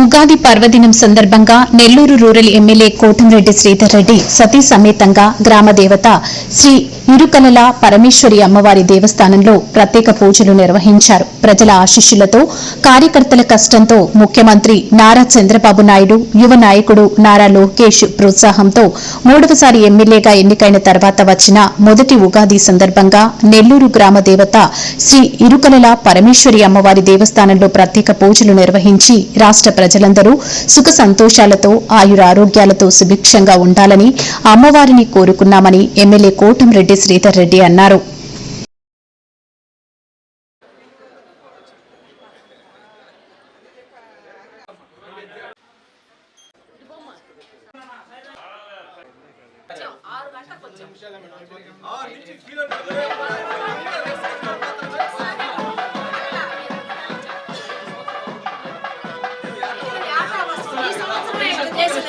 ఉగాది పర్వదినం సందర్భంగా Nellore rural MLA Kotamreddy Sridhar Reddy సతీ సమేతంగా గ్రామ దేవత శ్రీ ఇరుకలల పరమేశ్వరి అమ్మవారి దేవస్థానంలో ప్రత్యేక పూజలు నిర్వహించారు. ప్రజల ఆశీస్సులతో కార్యకర్తల కష్టంతో ముఖ్యమంత్రి నారా చంద్రబాబు నాయుడు యువ నాయకుడు నారా లోకేష్ ప్రోత్సాహంతో మూడవసారి ఎమ్మెల్యేగా ఎన్నికైన తర్వాత వచ్చిన మొదటి ఉగాది సందర్భంగా నెల్లూరు గ్రామ దేవత శ్రీ ఇరుకలల పరమేశ్వరి అమ్మవారి దేవస్థానంలో ప్రత్యేక పూజలు నిర్వహించి రాష్ట్ర ప్రజలందరూ సుఖ సంతోషాలతో ఆయురారోగ్యాలతో సుభిక్షంగా ఉండాలని అమ్మవారిని కోరుకున్నామని ఎమ్మెల్యే కోటంరెడ్డి శ్రీధర్ రెడ్డి అన్నారు. ఆరు అమ్మా వచ్చాం.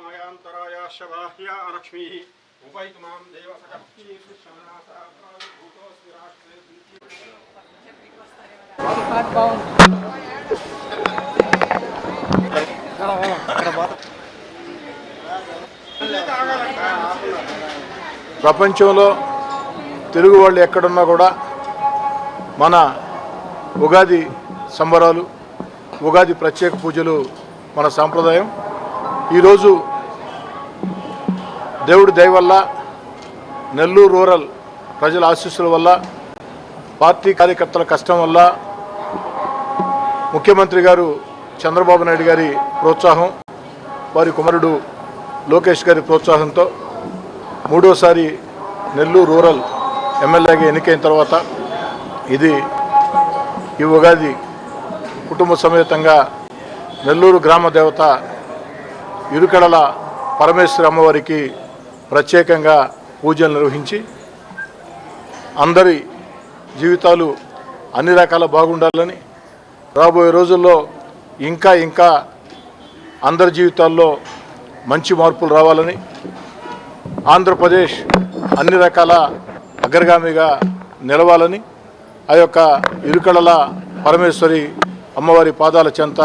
मायान्तरायाश्च बाह्या लक्ष्मीः उपैतु मां देव सकर्षीर्षणासाभूतोऽस्मि राष्ट्रे ప్రపంచంలో తెలుగు వాళ్ళు ఎక్కడున్నా కూడా మన ఉగాది సంబరాలు ఉగాది ప్రత్యేక పూజలు మన సాంప్రదాయం ఈరోజు దేవుడి దయ వల్ల నెల్లూరు రూరల్ ప్రజల ఆశీస్సుల వల్ల పార్టీ కార్యకర్తల కష్టం వల్ల ముఖ్యమంత్రి గారు చంద్రబాబు నాయుడు గారి ప్రోత్సాహం వారి కుమారుడు లోకేష్ గారి ప్రోత్సాహంతో మూడోసారి నెల్లూరు రూరల్ ఎమ్మెల్యేగా ఎన్నికైన తర్వాత ఇది ఈ ఉగాది కుటుంబ సమేతంగా నెల్లూరు గ్రామ దేవత ఇరుకడల పరమేశ్వరి అమ్మవారికి ప్రత్యేకంగా పూజలు నిర్వహించి అందరి జీవితాలు అన్ని రకాల బాగుండాలని రాబోయే రోజుల్లో ఇంకా ఇంకా అందరి జీవితాల్లో మంచి మార్పులు రావాలని ఆంధ్రప్రదేశ్ అన్ని రకాల అగ్రగామిగా నిలవాలని ఆ యొక్క ఇరుకడల పరమేశ్వరి అమ్మవారి పాదాల చెంత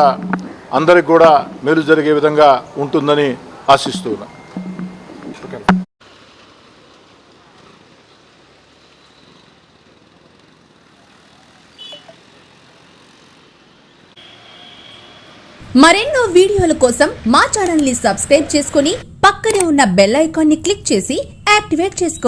అందరికి కూడా మేలు జరిగే విధంగా ఉంటుందని ఆశిస్తున్నా. మరెన్నో వీడియోల కోసం మా ఛానల్ని సబ్స్క్రైబ్ చేసుకుని పక్కనే ఉన్న బెల్ ఐకాన్ని క్లిక్ చేసి యాక్టివేట్ చేసుకోండి